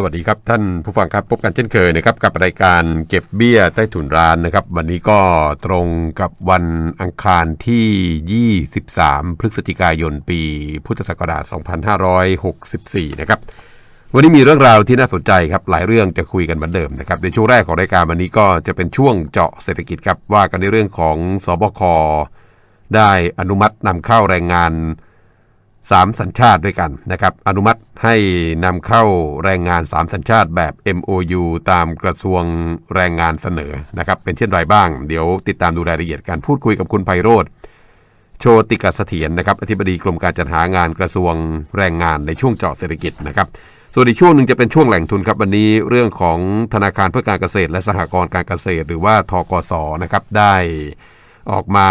สวัสดีครับท่านผู้ฟังครับพบกันเช่นเคยนะครับกับรายการเก็บเบี้ยใต้ถุนร้านนะครับ วันนี้ก็ตรงกับวันอังคารที่ 23 พฤศจิกายนปี พุทธศักราช 2564 นะครับวันนี้มีเรื่องราวที่น่าสนใจครับหลายเรื่องจะคุยกันเหมือนเดิมนะครับในช่วงแรกของรายการวันนี้ก็จะเป็นช่วงเจาะเศรษฐกิจครับว่ากันในเรื่องของสบคได้อนุมัตินำเข้าแรงงาน 3 สัญชาติด้วยกันนะครับอนุมัติให้นำเข้าแรงงาน 3 สัญชาติแบบ MOU ตามกระทรวงแรงงานเสนอนะครับเป็นเช่นไรบ้าง เดี๋ยวติดตามดูรายละเอียดการพูดคุยกับคุณไพโรธโชติกเสถียรนะครับอธิบดีกรมการจัดหางานกระทรวงแรงงานในช่วงเจาะเศรษฐกิจนะครับส่วนอีกช่วงหนึ่งจะเป็นช่วงแหล่งทุนครับวันนี้เรื่องของธนาคารเพื่อการเกษตร และสหกรณ์การเกษตร หรือว่าทกสนะครับได้ออกมา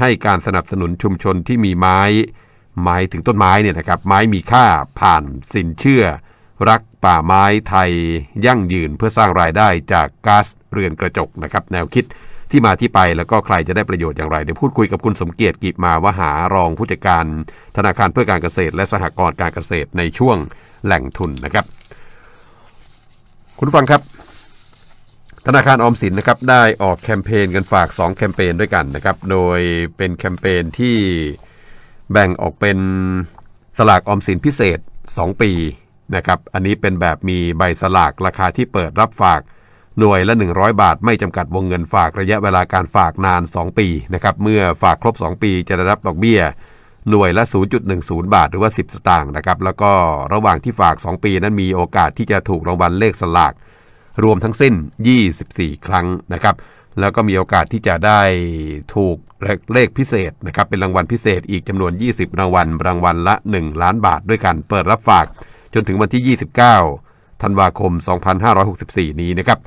ให้การสนับสนุนชุมชนที่มีไม้ หมายถึงต้นไม้เนี่ยนะครับไม้มีค่าผ่านสินเชื่อ รักป่าไม้ไทยยั่งยืนเพื่อสร้างรายได้จากก๊าซเรือนกระจกนะครับแนวคิดที่มาที่ไปแล้วก็ใครจะได้ประโยชน์อย่างไรเดี๋ยวพูดคุยกับคุณสมเกียรติกิจมาวหารองผู้จัดการ ธนาคารเพื่อการเกษตร และสหกรณ์การเกษตรในช่วงแหล่งทุนนะครับ คุณฟังครับ ธนาคารออมสินนะครับได้ออกแคมเปญกันฝาก 2 แคมเปญด้วยกันนะครับ โดยเป็นแคมเปญที่ แบ่งออกเป็นสลากออมสินพิเศษ 2 ปีนะครับอันนี้เป็นแบบมีใบสลากราคาที่เปิดรับฝากหน่วยละ 100 บาท ไม่จำกัดวงเงินฝากระยะเวลาการฝากนาน 2 ปีนะครับเมื่อฝากครบ 2 ปีจะได้รับดอกเบี้ย หน่วยละ 0.10 บาท หรือว่า 10 สตางค์นะครับแล้วก็ระหว่างที่ฝาก 2 ปีนั้นมีโอกาสที่จะถูกรางวัลเลขสลาก รวมทั้งสิ้น 24 ครั้งนะครับแล้วก็มีโอกาสที่จะได้ถูก เลขพิเศษนะครับเป็นรางวัลพิเศษอีกจำนวน 20 รางวัล รางวัลละ 1 ล้านบาทด้วยกันเปิดรับฝากจนถึงวันที่ 29 ธันวาคม 2564 นี้นะครับ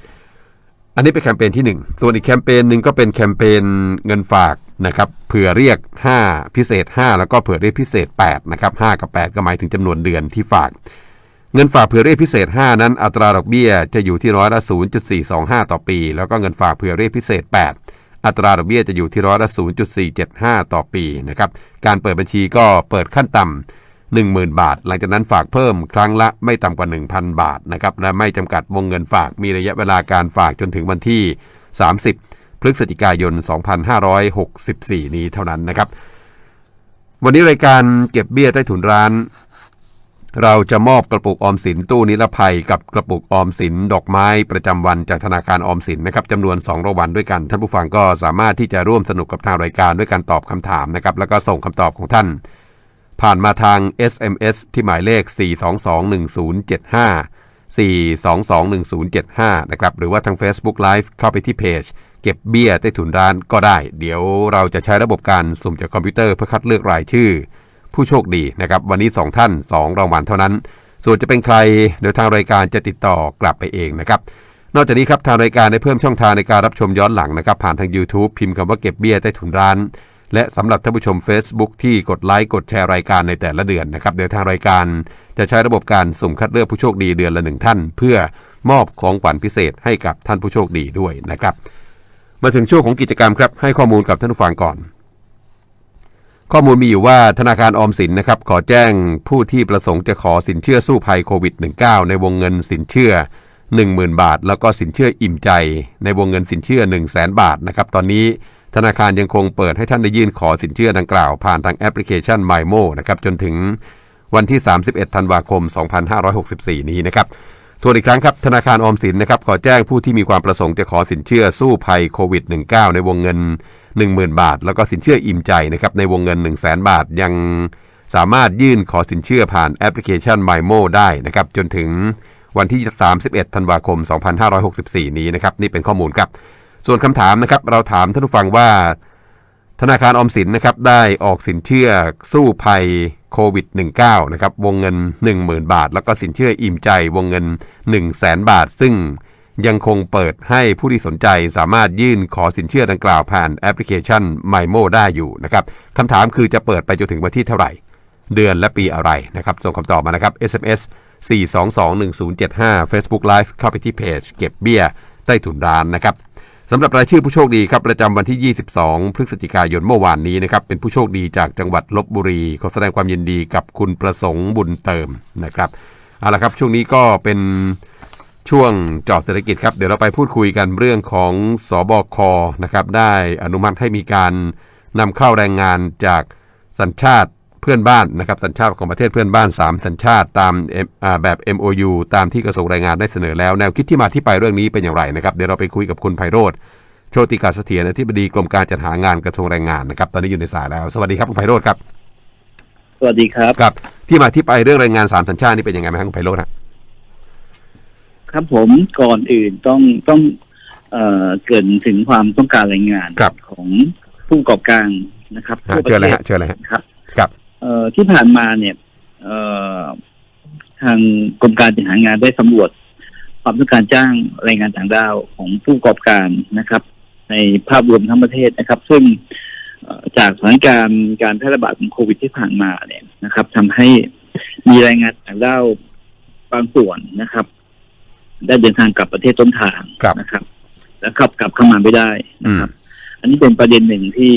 อันนี้เป็นแคมเปญที่ 1 ส่วนอีกแคมเปญหนึ่งก็เป็นแคมเปญเงินฝากนะครับเผื่อเรียก 5 พิเศษ 5 แล้วก็เผื่อเรียกพิเศษ8นะครับ5กับ 8 ก็หมายถึงจำนวนเดือนที่ฝากเงินฝากเผื่อเรียกพิเศษ 5 นั้นอัตราดอกเบี้ยจะอยู่ที่ร้อยละ 0.425 ต่อปี แล้วก็เงินฝากเผื่อเรียกพิเศษ 8 อัตราดอกเบี้ยจะอยู่ที่ร้อยละ 0.475 ต่อปีนะครับ การเปิดบัญชีก็เปิดขั้นต่ำ10,000 บาท หลังจากนั้นฝากเพิ่มครั้งละไม่ต่ำกว่า 1,000 บาทนะครับและไม่จำกัดวงเงินฝากมีระยะเวลาการฝากจนถึงวันที่ 30 พฤศจิกายน 2564 นี้เท่านั้นนะครับ วันนี้รายการเก็บเบี้ยใต้ถุนร้าน เราจะมอบกระปุกออมสินตู้นิรภัยกับกระปุกออมสินดอกไม้ประจำวันจากธนาคารออมสินนะครับจำนวน2รางวัลด้วยกัน ท่านผู้ฟังก็สามารถที่จะร่วมสนุกกับทางรายการด้วยการตอบคำถามนะครับแล้วก็ส่งคำตอบของท่าน ผ่านมาทาง SMS ที่หมายเลข 4221075 4221075 นะครับหรือว่าทาง Facebook Live เข้าไปที่เพจเก็บเบี้ยใต้ถุนร้านก็ได้ เดี๋ยวเราจะใช้ระบบการสุ่มจากคอมพิวเตอร์เพื่อคัดเลือกรายชื่อ ผู้โชคดีนะครับวันนี้ 2 ท่าน 2 รางวัลเท่านั้น ส่วนจะเป็นใครเดี๋ยวทางรายการจะติดต่อกลับไปเองนะครับนอกจากนี้ครับทางรายการได้เพิ่มช่องทางในการรับชมย้อนหลังนะครับผ่านทาง YouTube พิมพ์คำว่าเก็บเบี้ยใต้ถุนร้าน และสำหรับท่านผู้ชม Facebook ที่กดไลค์กดแชร์รายการในแต่ละเดือนนะครับเดี๋ยวทางรายการจะใช้ระบบการสุ่มคัดเลือกผู้โชคดีเดือนละหนึ่งท่าน เพื่อมอบของขวัญพิเศษให้กับท่านผู้โชคดีด้วยนะครับมาถึงช่วงของกิจกรรมครับให้ข้อมูลกับท่านผู้ฟังก่อน ข้อมูลมีอยู่ว่าธนาคารออมสินนะครับขอแจ้งผู้ที่ประสงค์จะขอสินเชื่อสู้ภัยโควิด -19 ในวงเงินสินเชื่อ 10,000 บาท แล้วก็สินเชื่ออิ่มใจ ในวงเงินสินเชื่อ 1 0 0 0 0 0บาทนะครับตอนนี้ธนาคารยังคงเปิดให้ท่านได้ยื่นขอสินเชื่อดังกล่าว ผ่านทางแอปพลิเคชัน MyMo นะครับจนถึงวันที่ 31 ธันวาคม 2564 นี้นะครับทวนอีกครั้งครับธนาคารออมสินนะครับขอแจ้งผู้ที่มีความประสงค์จะขอสินเชื่อสู้ภัยโควิด -19 ในวงเงิน 10,000 บาท แล้วก็สินเชื่ออิ่มใจนะครับในวงเงิน 1 0 0 0 0 0บาท ยังสามารถยื่นขอสินเชื่อผ่านแอปพลิเคชัน MyMo ได้นะครับจนถึงวันที่ 31 ธันวาคม 2564 นี้นะครับนี่เป็นข้อมูลครับ ส่วนคำถามนะครับเราถามท่านผู้ฟังว่า ธนาคารออมสินนะครับได้ออกสินเชื่อสู้ภัยโควิด -19 นะครับวงเงิน 10,000 บาท แล้วก็สินเชื่ออิ่มใจวงเงิน 1 0 0 0 0แบาท ซึ่ง ยังคงเปิดให้ผู้ที่สนใจสามารถยื่นขอสินเชื่อดังกล่าวผ่านแอปพลิเคชัน MyMo ได้อยู่นะครับคำถามคือจะเปิดไปจนถึงวันที่เท่าไหร่ เดือนและปีอะไรนะครับ ส่งคำตอบมานะครับ SMS 4221075 Facebook Live เข้าไปที่เพจเก็บเบี้ยใต้ถุนร้านนะครับสำหรับรายชื่อผู้โชคดีครับประจำวันที่ 22 พฤศจิกายนเมื่อวานนี้นะครับเป็นผู้โชคดีจากจังหวัดลบบุรีขอแสดงความยินดีกับคุณประสงค์บุญเติมนะครับเอาละครับช่วงนี้ก็เป็น ช่วงเจอบเศรษฐกิจครับ เดี๋ยวเราไปพูดคุยกันเรื่องของสอบคนะครับได้อนุมัติให้มีการนำเข้าแรงงานจากสัญชาติเพื่อนบ้านนะครับสัญชาติของประเทศเพื่อนบ้าน 3 สัญชาติตามเอ่ออ่าแบบ MOU ตามที่กระทรวงแรงงานได้เสนอแล้ว แนวคิดที่มาที่ไปเรื่องนี้เป็นอย่างไรนะครับเดี๋ยวเราไปคุยกับคุณไพโรธโชติกาเสถียรอธิบดีกรมการจัดหางานกระทรวงแรงงานนะครับตอนนี้อยู่ในสายแล้ว สวัสดีครับคุณไพโรธครับ สวัสดีครับครับ ที่มาที่ไปเรื่องแรงงานสามสัญชาตินี่เป็นยังไงไหมครับคุณไพโรธฮะ ครับผมก่อนอื่นต้องต้องเอ่อเกรินถึงความต้องการแรงงานครับ ของผู้ประกอบการนะครับฮะทั่วปเชิญระเลยเทศ ฮะเชิญเลยฮะ ครับครับ เอ่อที่ผ่านมาเนี่ยเอ่อทางกรมการจัดหางานได้สำรวจ ความต้องการจ้างแรงงานต่างด้าวของผู้ประกอบการนะครับ ในภาพรวมทั้งประเทศนะครับ ซึ่งเอ่อจากสถานการณ์การแพร่ระบาดของโควิดที่ผ่านมาเนี่ยนะครับทำให้มีแรงงานต่างด้าวบางส่วนนะครับ ได้เดินทางกลับประเทศต้นทางครับนะครับ แล้วขับกลับเข้ามาไม่ได้อืนะมครับ อันนี้เป็นประเด็นหนึ่งที่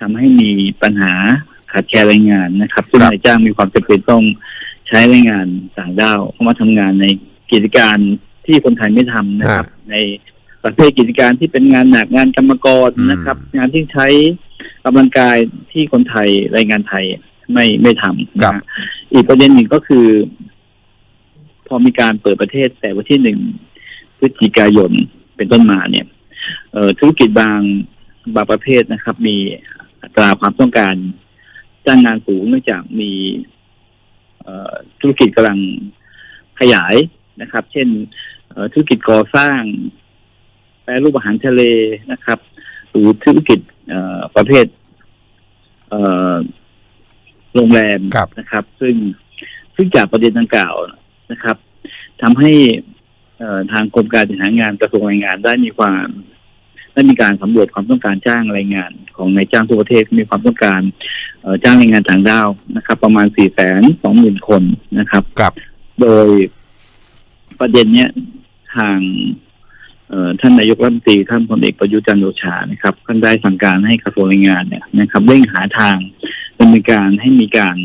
ทำให้มีปัญหาขาดแคลนแรงงานนะครับซึ่งครับนายจ้างมีความจำเป็นต้องใช้แรงงานต่างด้าวเข้ามาทำงานในกิจการที่คนไทยไม่ทำนะครับ ในประเภทกิจการที่เป็นงานหนักงานกรรมกรอืมนะครับ งานที่ใช้กำลังกายที่คนไทยแรงงานไทยไม่ไม่ทำนะฮะอีกประเด็นหนึ่งก็คือ พอมีการเปิดประเทศแต่วันที่หนึ่งพฤศจิกายนเป็นต้นมาเนี่ยเอ่อธุรกิจบางบางประเภทนะครับ มีอัตราความต้องการจ้างงานสูงเนื่องจากมีเอ่อธุรกิจกำลังขยายนะครับ เช่นเอ่อธุรกิจก่อสร้าง แปรรูปอาหารทะเลนะครับ หรือธุรกิจเอ่อประเภทเอ่อโรงแรมครับนะครับ ซึ่งซึ่งจากประเด็นดังกล่าว นะครับทำให้เอ่อทางกรมการจัดหางานกระทรวงแรงงานได้มีความได้มีการสำรวจความต้องการจ้างแรงงาน ของนายจ้างทั่วประเทศมีความต้องการเอ่อจ้างแรงงานต่างด้าวนะครับ ประมาณสี่แสนสองหมื่นคนนะครับครับ โดยประเด็นเนี้ยทางเอ่อท่านนายกรัฐมนตรีท่านพลเอกประยุทธ์จันทร์โอชานะครับท่านได้สั่งการให้กระทรวงแรงงานเนี่ยนะครับเร่งหาทางดำเนินการให้มีการ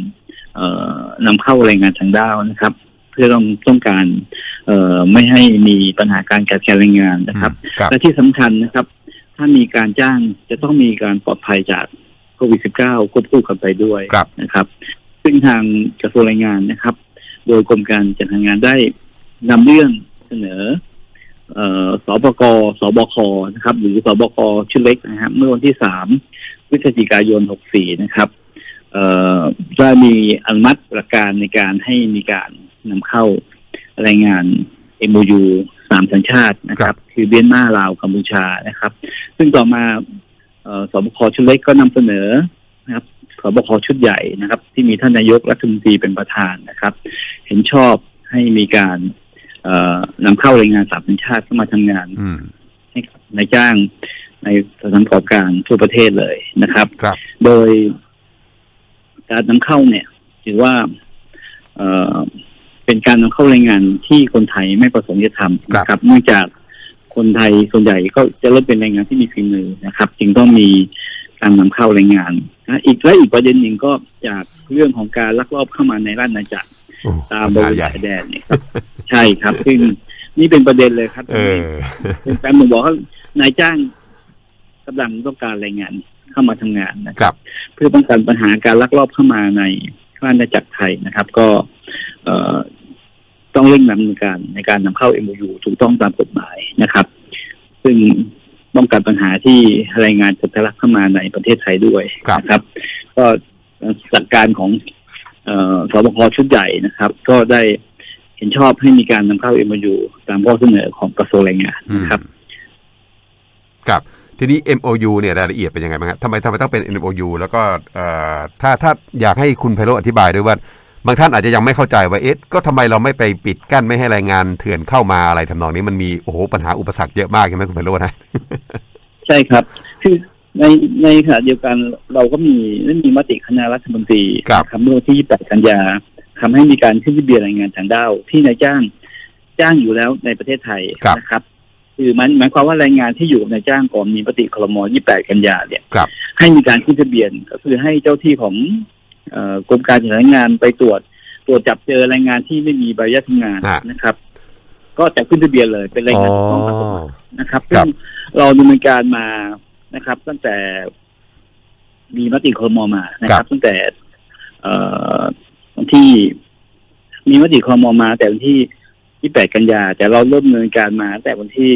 เอ่อนำเข้าแรงงานทางด้าวนะครับเพื่อต้องต้องการเอ่อไม่ให้มีปัญหาการขาดแคลนแรงงานนะครับครับและที่สำคัญนะครับ ถ้ามีการจ้างจะต้องมีการปลอดภัยจากโควิด -19 ควบคู่กันไปด้วยครับนะครับ ซึ่งทางกระทรวงแรงงานนะครับ โดยกรมการจัดหางานได้นำเรื่องเสนอเอ่อสบกสบคนะครับ หรือสบกชุดเล็กนะครับเมื่อวันที่สามพฤศจิกายน 64 นะครับ เอ่อได้มีอนุมัติหลักการในการให้มีการ นำเข้าแรงงาน MOU สามสัญชาตินะครับ คือเบียนมาลาวกัมพูชานะครับ ซึ่งต่อมาเอ่อสบคชุดเล็กก็นำเสนอนะครับสบคชุดใหญ่นะครับ ที่มีท่านนายกรัฐมนตรีเป็นประธานนะครับ เห็นชอบให้มีการเอ่อนำเข้าแรงงานสามสัญชาติเข้ามาทำงานอืมให้กับนายจ้างในสถานประกอบการทั่วประเทศเลยนะครับครับโดยการนำเข้าเนี่ย ถือว่า เอ่อเป็นการนำเข้าแรงงานที่คนไทยไม่ประสงค์จะทำนะครับเนื่องจากคนไทยส่วนใหญ่ก็จะเริ่มเป็นแรงงานที่มีฝีมือนะครับ จึงต้องมีการนำเข้าแรงงานนะอีกและอีกประเด็นหนึ่งก็จากเรื่องของการลักลอบเข้ามาในราชอาณาจักรโอ้ตามบปัญริหาเวณใหญ่ชายแดนเนี่ยครับใช่ครับ ซึ่งนี่เป็นประเด็นเลยครับเออเป็นแฟนผมบอกว่านายจ้างกำลังต้องการแรงงานเข้ามาทำงานนะครับ เพื่อป้องกันปัญหาการลักลอบเข้ามาในราชอาณาจักรไทยนะครับ ก็เอ่อ ต้องเร่งดำเนินการในการนำเข้า MOU ถูกต้องตามกฎหมายนะครับ ซึ่งป้องกันปัญหาที่แรงงานจะทะลักเข้ามาในประเทศไทยด้วยครับนะครับ ก็หลักการของเอ่อสบคชุดใหญ่นะครับ ก็ได้เห็นชอบให้มีการนำเข้า MOU ตามข้อเสนอของกระทรวงแรงงานอืมนะครับครับทีนี้ MOU เนี่ยรายละเอียดเป็นยังไงบ้างครับทำไมทำไมต้องเป็น MOU แล้วก็เอ่อถ้าถ้าอยากให้คุณไพโรจน์อธิบายด้วยว่า บางท่านอาจจะยังไม่เข้าใจว่าเอ๊ะก็ทำไมเราไม่ไปปิดกั้นไม่ให้แรงงานเถื่อนเข้ามาอะไรทำนองนี้มันมีโอ้โหปัญหาอุปสรรคเยอะมากใช่ไหมคุณไพโรจน์นะใช่ครับ คือในในขณะเดียวกันเราก็มีได้มีมติคณะรัฐมนตรีครับนะครับเมื่อวันที่ 28 กันยาทำให้มีการขึ้นทะเบียนแรงงานต่างด้าวที่นายจ้างจ้างอยู่แล้วในประเทศไทยครับนะครับ คือมันหมายความว่าแรงงานที่อยู่กับนายจ้างก่อนมีมติคลม28 กันยาเนี่ยครับให้มีการขึ้นทะเบียนก็คือให้เจ้าที่ของเอ่อ กรมการจัดหางานไปตรวจ ตรวจจับเจอแรงงานที่ไม่มีใบอนุญาตทำงานฮะนะครับ ก็จะขึ้นทะเบียนเลยเป็นแรงอ๋องานถูกต้องตามกฎหมายนะครับครัซึ่บงเราดำเนินการมานะครับ ตั้งแต่มีมติครมมานะครับ ตั้งแต่ เอ่อวันที่มีมติครมมา แต่วันที่ที่แปดกันยา แต่เราเริ่มดำเนินการมาตั้งแต่วันที่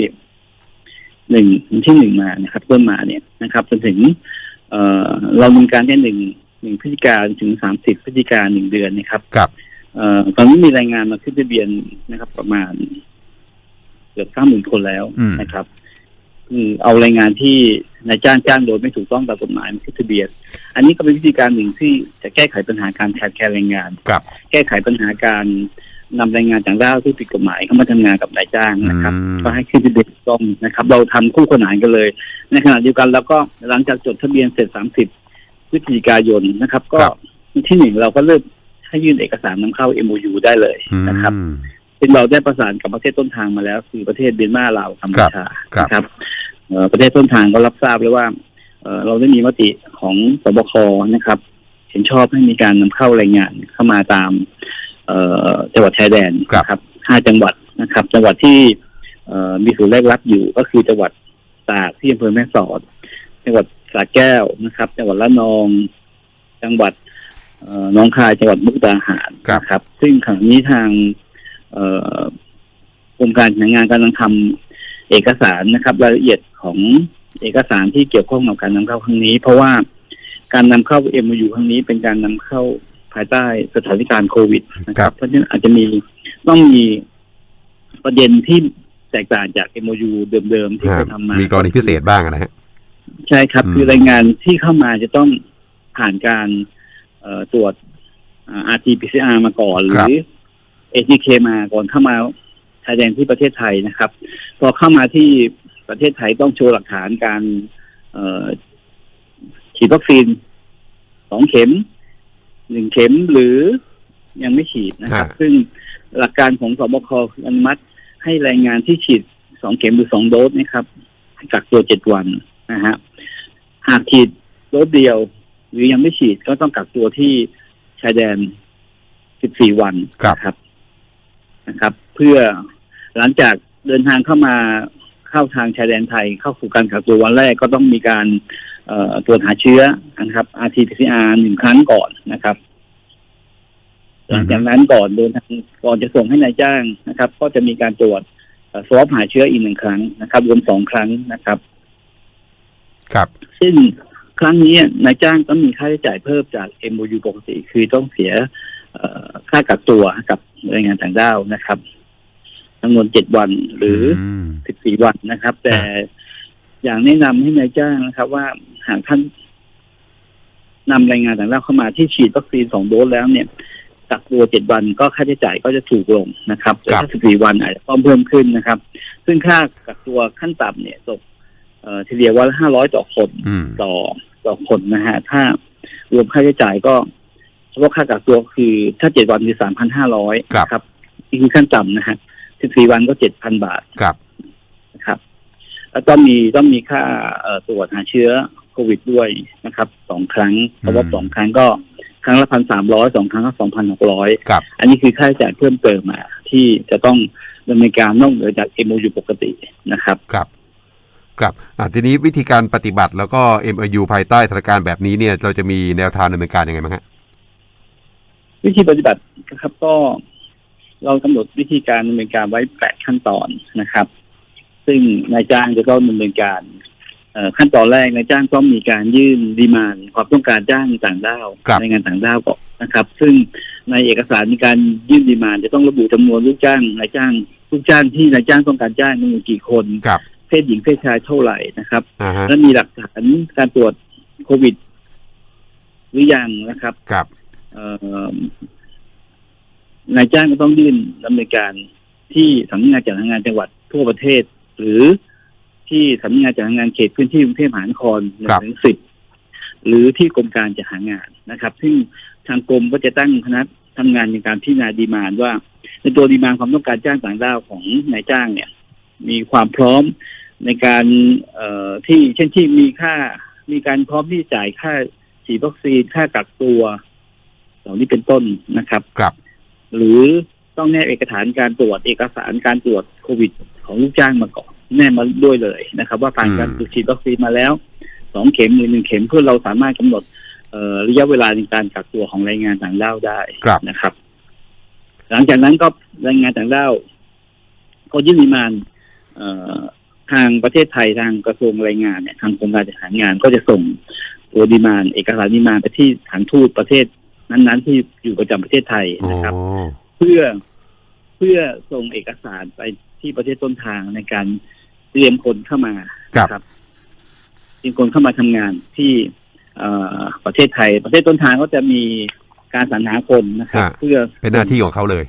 หนึ่งวันที่หนึ่งมานะครับเริ่มมาเนี่ยนะครับจนถึง เอ่อเราดำเนินการแค่หนึ่ง หนึ่งพฤศจิกาถึงสามสิบพฤศจิกาหนึ่งเดือนนะครับครับเอ่อตอนนี้มีรายงานมาขึ้นทะเบียนนะครับ ประมาณเกือบเก้าหมื่นคนแล้วอืมนะครับคือเอาแรงงานที่นายจ้างจ้างโดยไม่ถูกต้องตามกฎหมายมาขึ้นทะเบียน อันนี้ก็เป็นวิธีการหนึ่งที่จะแก้ไขปัญหาการขาดแคลนแรงงานครับ แก้ไขปัญหาการนำแรงงานต่างด้าวที่ผิดกฎหมายเข้ามาทำงานกับนายจ้างนะครับอืมก็ให้ขึ้นทะเบียนถูกต้องนะครับ เราทำคู่ขนานกันเลย ในขณะเดียวกันแล้วก็หลังจากจดทะเบียนเสร็จ30 พฤศจิกายนนะครับ ก็ครับวันที่หนึ่งเราก็เริ่มให้ยื่นเอกสารนำเข้า MOU ได้เลยนะครับอืมซึ่งเราได้ประสานกับประเทศต้นทางมาแล้ว คือประเทศเมียนมาลาวกัมพูชาครับนะครับเอ่อประเทศต้นทางก็รับทราบแล้วว่าเอ่อเราได้มีมติของสบคนะครับ เห็นชอบให้มีการนำเข้าแรงงานเข้ามาตามเอ่อจังหวัดชายแดนครับนะครับห้าจังหวัดนะครับ จังหวัดที่เอ่อมีศูนย์แรกรับอยู่ก็คือจังหวัดตากที่อำเภอแม่สอด จังหวัด สระแก้วนะครับ จังหวัดละนอง จังหวัดเอ่อหน้องคายจังหวัดมุกดาหารครับนะครับ ซึ่งขณะนี้ทางเอ่อกรมการจัดงานกำลังทำเอกสารนะครับ รายละเอียดของเอกสารที่เกี่ยวข้องกับการนำเข้าครั้งนี้ เพราะว่าการนำเข้า MOU ครั้งนี้เป็นการนำเข้าภายใต้สถานการณ์โควิดนะคครัรับบเพราะฉะนั้นอาจจะมีต้องมีประเด็นที่แตกต่างจาก MOU เดิมๆที่ฮะเคยทำมามีมีกรณีพิเศษบ้างนะฮะ ใช่ครับอืมคือรายงานที่เข้ามาจะต้องผ่านการเอ่อตรวจอ่า RT-PCR มาก่อน หรือ ATK มาก่อนเข้ามาชายแดนที่ประเทศไทยนะครับ พอเข้ามาที่ประเทศไทยต้องโชว์หลักฐานการเอ่อฉีดวัคซีนสองเข็มหนึ่งเข็มหรือยังไม่ฉีดนะครับฮะซึ่งหลักการของสบคอนุมัติให้แรงงานที่ฉีดสองเข็มหรือสองโดสนะครับให้กักตัวเจ็ดวัน นะฮะหากฉีดโดสเดียว หรือยังไม่ฉีดก็ต้องกักตัวที่ชายแดน 14 วันครับนะครับนะครับ เพื่อหลังจากเดินทางเข้ามาเข้าทางชายแดนไทย เข้าสู่การกักตัววันแรกก็ต้องมีการเอ่อตรวจหาเชื้อนะครับ RT-PCR หนึ่งครั้งก่อนนะครับ หลังจากนั้นก่อนเดินทางก่อนจะส่งให้นายจ้างนะครับ ก็จะมีการตรวจสวอปหาเชื้ออีกหนึ่งครั้งนะครับรวมสองครั้งนะครับ ครับ ซึ่งครั้งนี้นายจ้างต้องมีค่าใช้จ่ายเพิ่มจาก MOU ปกติคือต้องเสียเอ่อค่ากักตัวกับแรงงานต่างด้าวนะครับจำนวนเจ็ดวันหรือมสิบสี่วันนะครับ แต่อ่าอย่างแนะนำให้นายจ้างนะครับ ว่าหากท่านนำแรงงานต่างด้าวเข้ามาที่ฉีดวัคซีนสองโดสแล้วเนี่ยกักตัวเจ็ดวันก็ค่าใช้จ่ายก็จะถูกลงนะครับแต่ถ้าสิบสี่วันอาจจะต้องเพิ่มขึ้นนะครับ ซึ่งค่ากักตัวขั้นต่ำเนี่ยตก เอ่อเฉลี่ยวันละห้าร้อยต่อคนอืมต่อต่อคนนะฮะ ถ้ารวมค่าใช้จ่ายก็เฉพาะค่ากักตัวคือถ้าเจ็ดวันคือสามพันห้าร้อยครับครับนี่คือขั้นต่ำนะฮะสิบสี่วันก็เจ็ดพันบาทครับนะครับ แล้วต้องมีต้องมีค่าเอ่อตรวจหาเชื้อโควิดด้วยนะครับสองครั้งเพราะว่าอืมสองครั้งก็ครั้งละพันสามร้อยสองครั้งก็สองพันหกร้อยครับอันนี้คือค่าใช้จ่ายเพิ่มเติมมาที่จะต้องดำเนินการนอกเหนือจาก MOU ปกตินะครับครับ ครับอ่าทีนี้วิธีการปฏิบัติแล้วก็ MOU ภายใต้สถานการณ์แบบนี้เนี่ย เราจะมีแนวทางดำเนินการยังไงบ้างฮะวิธีปฏิบัตินะครับ ก็เรากำหนดวิธีการดำเนินการไว้แปดขั้นตอนนะครับ ซึ่งนายจ้างจะต้องดำเนินการเอ่อขั้นตอนแรกนายจ้างต้องมีการยื่นดีมานความต้องการจ้างต่างด้าวครับในงานต่างด้าวก่อนนะครับ ซึ่งในเอกสารมีการยื่นดีมานจะต้องระบุจำนวนลูกจ้างนายจ้างลูกจ้างที่นายจ้างต้องการจ้างจำนวนกี่คนครับ เพศหญิงเพศชายเท่าไหร่นะครับอ่าฮะและมีหลักฐานการตรวจโควิด หรือยังนะครับครับเอ่อนายจ้างก็ต้องยื่นดำเนินการที่สำนักงานจัดหางานจังหวัดทั่วประเทศ หรือที่สำนักงานจัดหางานเขตพื้นที่กรุงเทพมหานครหนึ่ครังบถึงสิบหรือที่กรมการจัดหางานนะครับ ซึ่งทางกรมก็จะตั้งคณะทำงานในการพิจารณาดีมานว่า ในตัวดีมานความต้องการจ้างต่างด้าวของนายจ้างเนี่ย มีความพร้อม ในการเอ่อที่เช่นที่มีค่ามีการพร้อมที่จะจ่ายค่าฉีดวัคซีนค่ากักตัว เหล่านี้เป็นต้นนะครับ ครับ หรือต้องแนบเอกสารการตรวจเอกสารการตรวจโควิดของลูกจ้างมาก่อนแนบมาด้วยเลยนะครับ ว่าผ่านการฉีดวัคซีนมาแล้วสองเข็มหรือหนึ่งเข็มเพื่อเราสามารถกำหนดเอ่อระยะเวลาในการกักตัวของแรงงานต่างด้าวได้ครับนะครับ หลังจากนั้นก็แรงงานต่างด้าวก็ยื่นดีมานเอ่อ ทางประเทศไทยทางกระทรวงแรงงานเนี่ยทางกรมการจัดหางานก็จะส่งตัวดีมานเอกสารดีมานไปที่ฐานทูตประเทศนั้นๆ ที่อยู่ประจำประเทศไทยโอ้นะครับ เพื่อเพื่อส่งเอกสารไปที่ประเทศต้นทางในการเตรียมคนเข้ามาครับนะเตรียมคนเข้ามาทำงานที่เอ่อประเทศไทย ประเทศต้นทางก็จะมีการสรรหาคนนะครับฮะเพื่อเป็นหน้าที่ของเขาเลย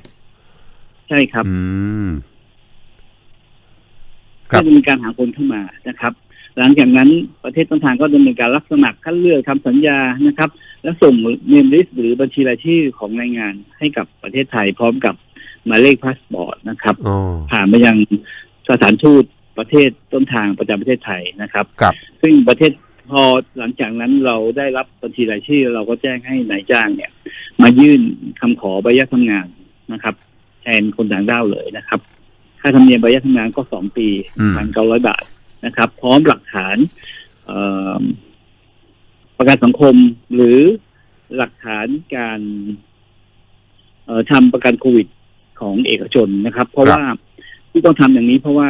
ใช่ครับ อืม ครับก็จะมีการหาคนเข้ามานะครับ หลังจากนั้นประเทศต้นทางก็ดำเนินการรับสมัครคัดเลือกทำสัญญานะครับ และส่งเมมลิสหรือบัญชีรายชื่อของแรงงานให้กับประเทศไทยพร้อมกับหมายเลขพาสปอร์ตนะครับอ๋อผ่านไปยังสถานทูตประเทศต้นทางประจำประเทศไทยนะครับครับซึ่งประเทศพอหลังจากนั้นเราได้รับบัญชีรายชื่อ เราก็แจ้งให้นายจ้างเนี่ย มายื่นคำขอใบอนุญาตทำงานนะครับ แทนคนต่างด้าวเลยนะครับ ค่าธรรมเนียมใบอนุญาตทำงานก็สองปีอืมพันเก้าร้อยบาทนะครับ พร้อมหลักฐานเอ่อประกันสังคมหรือหลักฐานการเอ่อทำประกันโควิดของเอกชนนะครับ เพราะครับว่าที่ต้องทำอย่างนี้เพราะว่า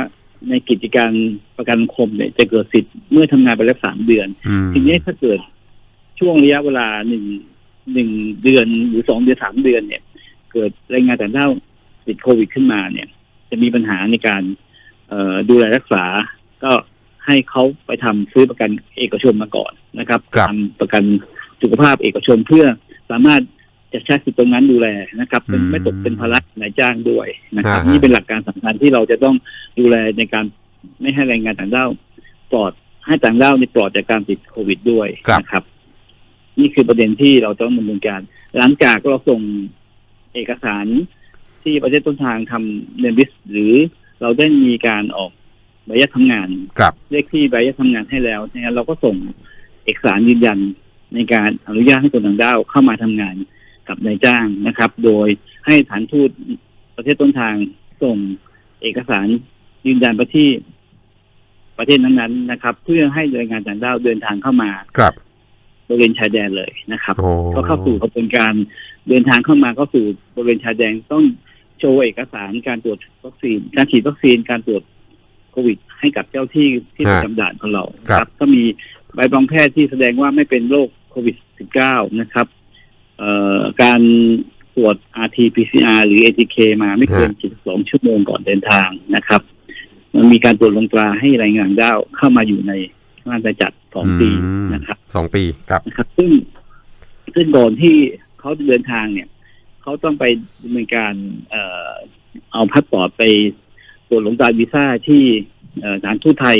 ในกิจการประกันสังคมเนี่ยจะเกิดสิทธิ์เมื่อทำงานไปแล้วสามเดือนอืมทีนี้ถ้าเกิดช่วงระยะเวลาหนึ่งหนึ่งเดือนหรือสองเดือนสามเดือนเนี่ย เกิดแรงงานแต่างด้าวติดโควิดขึ้นมาเนี่ย จะมีปัญหาในการเอ่อดูแลรักษา ก็ให้เขาไปทำซื้อประกันเอกชนมาก่อนนะครับครับทำประกันสุขภาพเอกชนเพื่อสามารถจะใช้สิทธิ์ตรงนั้นดูแลนะครับเป็นไม่ตกเป็นภาระนายจ้างด้วยนะครับอ่าฮะนี่เป็นหลักการสำคัญที่เราจะต้องดูแลในการไม่ให้แรงงานต่างด้าวปลอดให้ต่างด้าวนี่ปลอดจากการติดโควิดด้วยนะครับ นี่คือประเด็นที่เราต้องดำเนินการ หลังจากเราส่งเอกสาร ที่ประเทศต้นทางทำเนบิสหรือเราได้มีการออกใบอนุญาตทำงานครับเลขที่ใบอนุญาตทำงานให้แล้วนะเราก็ส่งเอกสารยืนยันในการอนุญาตให้คนต่างด้าวเข้ามาทำงานกับนายจ้างนะครับ โดยให้ฐานทูตประเทศต้นทางส่งเอกสารยืนยันไปที่ประเทศนั้นๆนะครับ เพื่อให้แรงงานต่างด้าวเดินทางเข้ามาครับบริเวณชายแดนเลยนะครับโอ้ก็เข้าสู่กระบวนการเดินทางเข้ามาเข้าสู่บริเวณชายแดนต้อง โชว์เอกสารการตรวจวัคซีน การฉีดวัคซีนการตรวจโควิด ให้กับเจ้าที่ที่ประจำด่านของเราครับ ก็มีใบบองแพทย์ที่แสดงว่าไม่เป็นโรคโควิด -19 นะครับ เอ่อการตรวจ RT-PCR หรือ ATK มาไม่เกิน 72 ชั่วโมงก่อนเดินทางนะครับ มันมีการตรวจลงตราให้แรงงานด้าวเข้ามาอยู่ในราชจัดสองปีอืมนะครับสองปีครับนะครับ ซึ่งซึ่งก่อนที่เขาจะเดินทางเนี่ย เขาต้องไปดำเนินการเอ่อเอาพาสปอร์ตไปตรวจหลงตาวีซ่าที่เอ่อสถานทูตไทย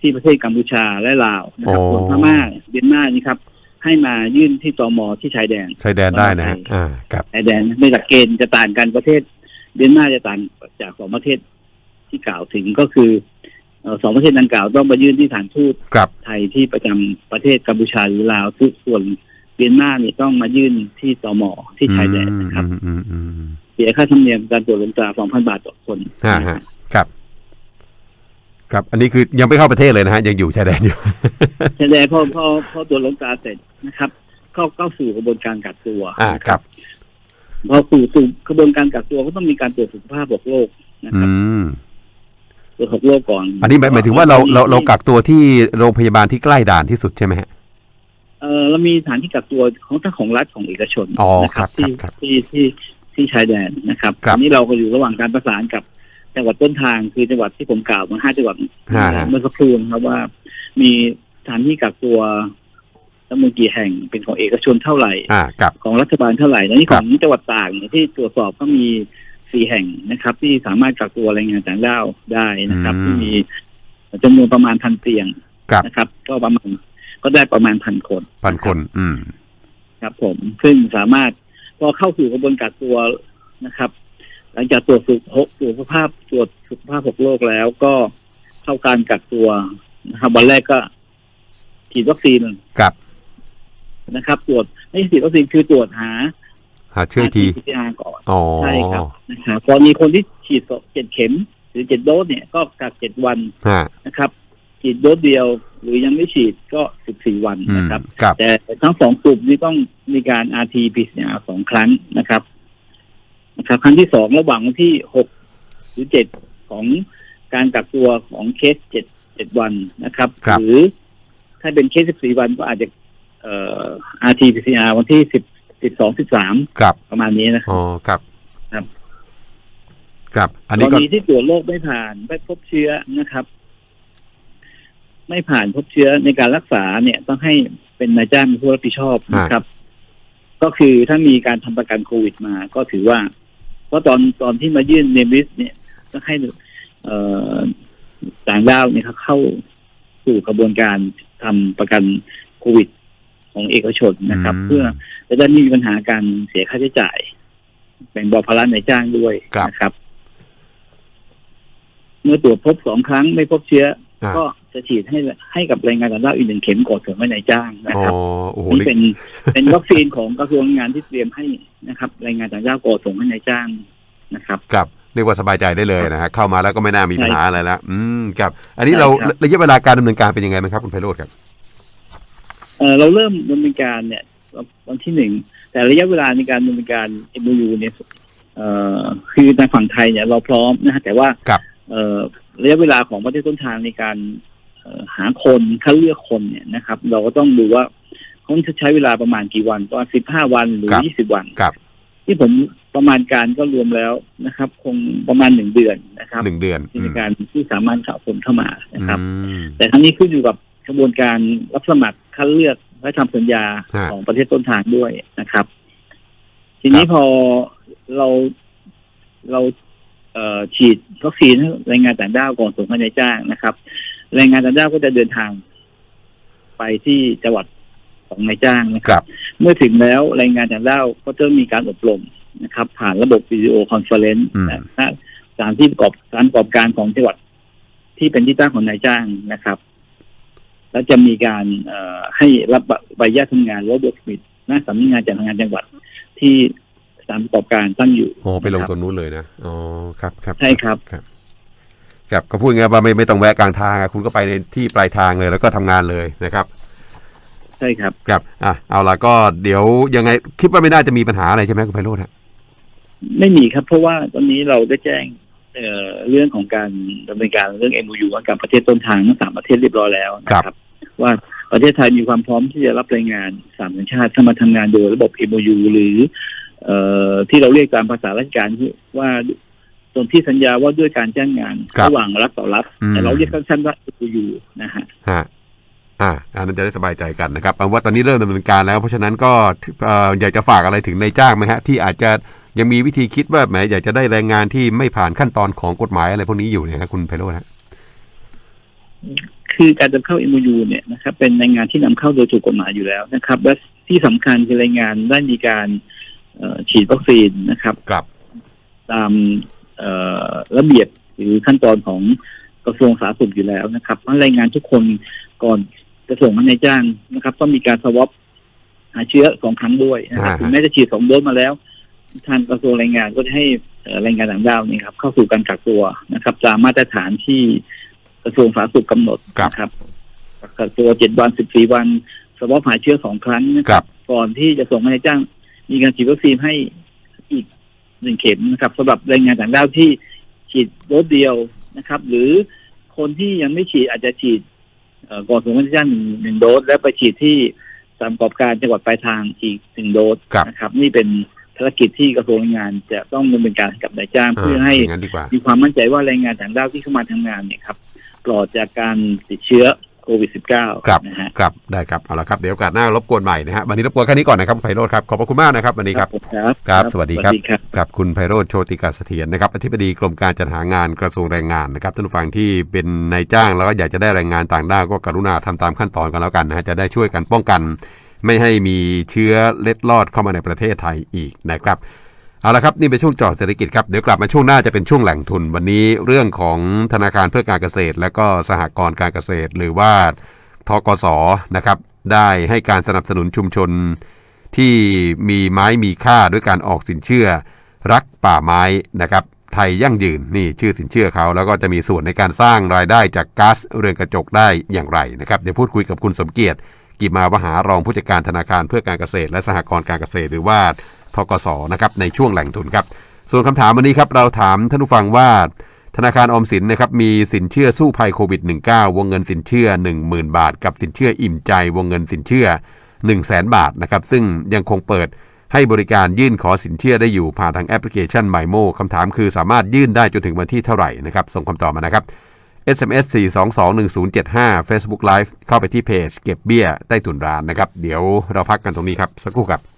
ที่ประเทศกัมพูชาและลาวนะครับอ๋อส่วนพม่าเมียนมานี่ครับ ให้มายื่นที่ตมที่ชายแดนชายแดนได้นะฮะอ่าครับชายแดนในหลักเกณฑ์จะต่างกันประเทศเมียนมาจะต่างจากสองประเทศที่กล่าวถึงก็คือเอ่อสองประเทศดังกล่าวต้องไปยื่นที่สถานทูตครับไทยที่ประจำประเทศกัมพูชาหรือลาวทุกส่วน เมียนมาเนี่ยต้องมายื่นที่ตมที่ชายแดนนะครับอืมอืมอืมอืมเสียค่าธรรมเนียมการตรวจลงตรา2,000บาทต่อคนอ่าฮะครับ ครับ อันนี้คือยังไม่เข้าประเทศเลยนะฮะยังอยู่ชายแดนอยู่ชายแดนพอพอพอตรวจลงตราเสร็จนะครับ เข้าเข้าสู่กระบวนการกักตัวอ่าครับพอสู่สู่กระบวนการกักตัวก็ต้องมีการตรวจสุขภาพหกโรคนะคอืรับมตรวจหกโรคก่อน อันนี้หมายหมายถึงว่าเราเราเรากักตัวที่โรงพยาบาลที่ใกล้ด่านที่สุดใช่ไหมฮะ เออเรามีสถานที่กักตัวของทั้งของรัฐของเอกชนอ๋อนะคครัรับบที่ครับที่ที่ที่ชายแดนนะครับครับอันนี้เราก็อยู่ระหว่างการประสานกับจังหวัดต้นทางคือจังหวัดที่ผมกล่าวมาห้าจังหวัดฮะฮะเมื่อสักครู่นะครับว่า มีสถานที่กักตัวจำนวนกี่แห่งเป็นของเอกชนเท่าไหร่อ่าครับของรัฐบาลเท่าไหร่แล้วนี่คขรัอบงจังหวัดตากเนี่ยที่ตรวจสอบก็มีสี่แห่งนะครับ ที่สามารถกักตัวแรงงานต่างด้าวได้นะครับ ที่มีจำนวนประมาณพันเตียงครับนะครับ ก็ประมาณ ก็ได้ประมาณพันคนพันคน อืม ครับผม ซึ่งสามารถพอเข้าสู่กระบวนการตัวนะครับ หลังจากตรวจสุขสุขภาพตรวจสุขภาพหกโรคแล้วก็เข้าการกักตัวนะครับวันแรกก็ฉีดวัคซีนครับนะครับ ตรวจไม่ใช่ฉีดวัคซีนคือตรวจหา หาเชื่ออีกที PCR ก่อนอ๋อใช่ครับนะครับกรณีคนที่ฉีดเจ็ดเข็ม หรือเจ็ดโดสเนี่ยก็กักเจ็ดวันฮะนะครับ ฉีดโดสเดียว หรือยังไม่ฉีดก็สิบสี่วันอืมนะครับ ครับ แต่ทั้งสองกลุ่มนี้ต้องมีการ rt pcr สองครั้งนะครับ นะครับ ครั้งที่สองระหว่างวันที่หกหรือเจ็ดของการกักตัวของเคสเจ็ดเจ็ดวันนะครับ ครับ หรือถ้าเป็นเคสสิบสี่วันก็อาจจะเอ่อ rt pcr วันที่สิบสิบสองสิบสามครับ ประมาณนี้นะครับ อ๋อ ครับ ครับ ครับ อันกนี้รก็ ณีที่ตรวจโรคไม่ผ่านไม่พบเชื้อนะครับ ไม่ผ่านพบเชื้อในการรักษาเนี่ยต้องให้เป็นนายจ้างเป็นผู้รับผิดชอบนะครับ ก็คือถ้ามีการทำประกันโควิดมา ก็ถือว่า เพราะตอนตอนที่มายื่นเนมิสเนี่ยต้องให้เอ่อต่างด้าวเนี่ยเขาเข้าสู่กระบวนการทำประกันโควิดของเอกชนนะครับอืมเพื่อจะได้ไม่มีปัญหาการเสียค่าใช้จ่ายแบ่งเบาภาระนายจ้างด้วยครับนะครับ เมื่อตรวจพบสองครั้งไม่พบเชื้ออ่าก็ จะฉีดให้ให้กับแรงงานต่างด้าวอีกหนึ่งเข็มก่อนส่งให้นายจ้างนะอ๋อครับโอ้โหนี่นี่เป็นเป็นวัคซีนของกระทรวงงานที่เตรียมให้นะครับแรงงานต่างด้าวก่อนส่งให้นายจ้างนะครับครับเรียกว่าสบายใจได้เลยนะฮะเข้ามาแล้วก็ไม่น่ามีปัญหาใช่อะไรแล้วอืมครับ อันนี้ใช่เราครับระยะเวลาการดำเนินการเป็นยังไงไหมครับคุณไพโรธครับเอ่อเราเริ่มดำเนินการเนี่ยวันที่หนึ่งแต่ระยะเวลาในการดำเนินการ MOU เนี่ยเอ่อคือทางฝั่งไทยเนี่ยเราพร้อมนะฮะแต่ว่าครับเอ่อระยะเวลาของประเทศต้นทางในการเอ่อ หาคนคัดเลือกคนเนี่ยนะครับ เราก็ต้องดูว่าเขาจะใช้เวลาประมาณกี่วันประมาณสิบห้าวันหรือครับยี่สิบวันครับ ที่ผมประมาณการก็รวมแล้วนะครับ คงประมาณหนึ่งเดือนนะครับหนึ่งเดือนในการที่สามารถเข้าคนเข้ามานะครับอืมแต่ทั้งนี้ขึ้นอยู่กับกระบวนการรับสมัครคัดเลือกและทำสัญญาฮะของประเทศต้นทางด้วยนะครับ ทีนี้ครับพอเราเราเอ่อฉีดวัคซีนให้แรงงานต่างด้าวก่อนส่งให้นายจ้างนะครับ แรงงานต่างด้าวก็จะเดินทาง ไปที่จังหวัดของนายจ้างนะคครับรับ เมื่อถึงแล้วแรงงานต่างด้าวก็จะมีการอบรมนะครับ ผ่านระบบวิดีโอคอนเฟอเรนซ์อืมนะสถานที่ประกอบการประกอบการของจังหวัดที่เป็นที่ตั้งของนายจ้างนะครับ แล้วจะมีการเอ่อให้รับใบอนุญาตทำงานหรือว่าเบิร์กมิดหน้าสำนักงานจัดหางานจังหวัดที่สถานประกอบการตั้งอยู่โอ้ไปลงนะครับตัวนู้นเลยนะอ๋อครับครับใช่ครับ ครับครับก็พูดง่ายๆว่าไม่ไม่ต้องแวะกลางทางอะคุณก็ไปในที่ปลายทางเลย แล้วก็ทำงานเลยนะครับ ใช่ครับครับอะเอาละก็เดี๋ยวยังไงคิดว่าไม่น่าจะมีปัญหาอะไรใช่ไหมคุณไพโรธฮะไม่มีครับ เพราะว่าตอนนี้เราได้แจ้งเอ่อเรื่องของการดำเนินการเรื่อง MOU กับประเทศต้นทางทั้งสามประเทศเรียบร้อยแล้วนะครับ ว่าประเทศไทยมีความพร้อมที่จะรับแรงงานสามสัญชาติเข้ามาทำงานโดยระบบ MOU หรือ เอ่อที่เราเรียกตามภาษาราชการที่ว่า ส่วนที่สัญญาว่าด้วยการจ้างงานครับระหว่างรัฐต่อรัฐอืมแต่เราเรียกสั้นๆว่า MOU นะฮะ ฮะอ่าอันนั้นจะได้สบายใจกันนะครับเอาว่าตอนนี้เริ่มดำเนินการแล้ว เพราะฉะนั้นก็เอ่ออยากจะฝากอะไรถึงนายจ้างไหมฮะ ที่อาจจะยังมีวิธีคิดว่าแหมอยากจะได้แรงงานที่ไม่ผ่านขั้นตอนของกฎหมายอะไรพวกนี้อยู่เนี่ยครับคุณไพโรธฮะ คือการนำเข้า MOU เนี่ยนะครับเป็นแรงงานที่นำเข้าโดยถูกกฎหมายอยู่แล้วนะครับ และที่สำคัญคือแรงงานได้มีการเอ่อฉีดวัคซีนนะครับ ครับ ตามเอ่อ ระเบียบหรือขั้นตอนของกระทรวงสาธารณสุขอยู่แล้วนะครับเพราะแรงงานทุกคนก่อนจะส่งให้นายจ้างนะครับต้องมีการสวอปหาเชื้อสองครั้งด้วยนะครับอ่าฮะถึงแม้จะฉีดสองโดสมาแล้วทางกระทรวงแรงงานก็จะให้เอ่อแรงงานต่างด้าวนี่ครับ เข้าสู่การกักตัวนะครับตามมาตรฐานที่กระทรวงสาธารณสุขกำหนดนะครับกักตัวเจ็ดวันสิบสี่วันสวอปหาเชื้อสองครั้งนะคครัรับบก่อนที่จะส่งให้นายจ้าง มีการฉีดวัคซีนให้อีก หนึ่งเข็มนะครับสำหรับแรงงานต่างด้าวที่ฉีดโดสเดียวนะครับ หรือคนที่ยังไม่ฉีดอาจจะฉีดเอ่อก่อนส่งให้นายจ้างหนึ่งหนึ่งโดสแล้วไปฉีดที่สถานประกอบการจังหวัดปลายทางอีกหนึ่งโดสครับนะครับ นี่เป็นภารกิจที่กระทรวงแรงงานจะต้องดำเนินการให้กับนายจ้างเพื่อให้อย่างนั้นดีกว่ามีความมั่นใจว่าแรงงานต่างด้าวที่เข้ามาทำงานเนี่ยครับปลอดจากการติดเชื้อ โควิด -19 ครับนะฮะครับได้ครับเอาละครับเดี๋ยวโอกาสหน้ารบกวนใหม่นะฮะวันนี้รบกวนแค่นี้ก่อนนะครับคุณไพโรธครับขอบพระคุณมากนะครับวันนี้ครับครับครับสวัสดีครับสวัสดีครับครับคุณไพโรธโชติกาเสถียรนะครับอธิบดีกรมการจัดหางานกระทรวงแรงงานนะครับท่านผู้ฟังที่เป็นนายจ้างแล้วก็อยากจะได้แรงงานต่างด้าวก็กรุณาทำตามขั้นตอนกันแล้วกันนะฮะจะได้ช่วยกันป้องกัน ไม่ให้มีเชื้อเล็ดลอดเข้ามาในประเทศไทยอีกนะครับ เอาละครับนี่เป็นช่วงจาะเศรษฐกิจครับเดี๋ยวกลับมาช่วงหน้าจะเป็นช่วงแหล่งทุน วันนี้เรื่องของธนาคารเพื่อการเกษตร และก็สหกรณ์การเกษตร หรือว่าทกสนะครับได้ให้การสนับสนุนชุมชน ที่มีไม้มีค่าด้วยการออกสินเชื่อ รักป่าไม้นะครับไทยยั่งยืนนี่ชื่อสินเชื่อเขา แล้วก็จะมีส่วนในการสร้างรายได้จากก๊าซเรือนกระจกได้อย่างไรนะครับเดี๋ยวพูดคุยกับคุณสมเกียรติกิมาวหารองผู้จัดการธนาคารเพื่อการเกษตร และสหกรณ์การเกษตรหรือว่า ทกสนะครับในช่วงแหล่งทุนครับ ส่วนคำถามวันนี้ครับเราถามท่านผู้ฟังว่า ธนาคารออมสินนะครับมีสินเชื่อสู้ภัยโควิด -19 วงเงินสินเชื่อ 10,000 บาท กับสินเชื่ออิ่มใจวงเงินสินเชื่อ 1 0 0 0 0แบาทนะครับซึ่งยังคงเปิดให้บริการยื่นขอสินเชื่อได้อยู่ผ่านทางแอปพลิเคชัน m y m o คำถามคือสามารถยื่นได้จนถึงวันที่เท่าไหร่นะครับส่งคำตอบมานะครับ SMS 4221075 Facebook Live เข้าไปที่เพจเก็บเบี้ยใต้ถุนร้านนะครับ เดี๋ยวเราพักกันตรงนี้ครับ สักครู่ครับ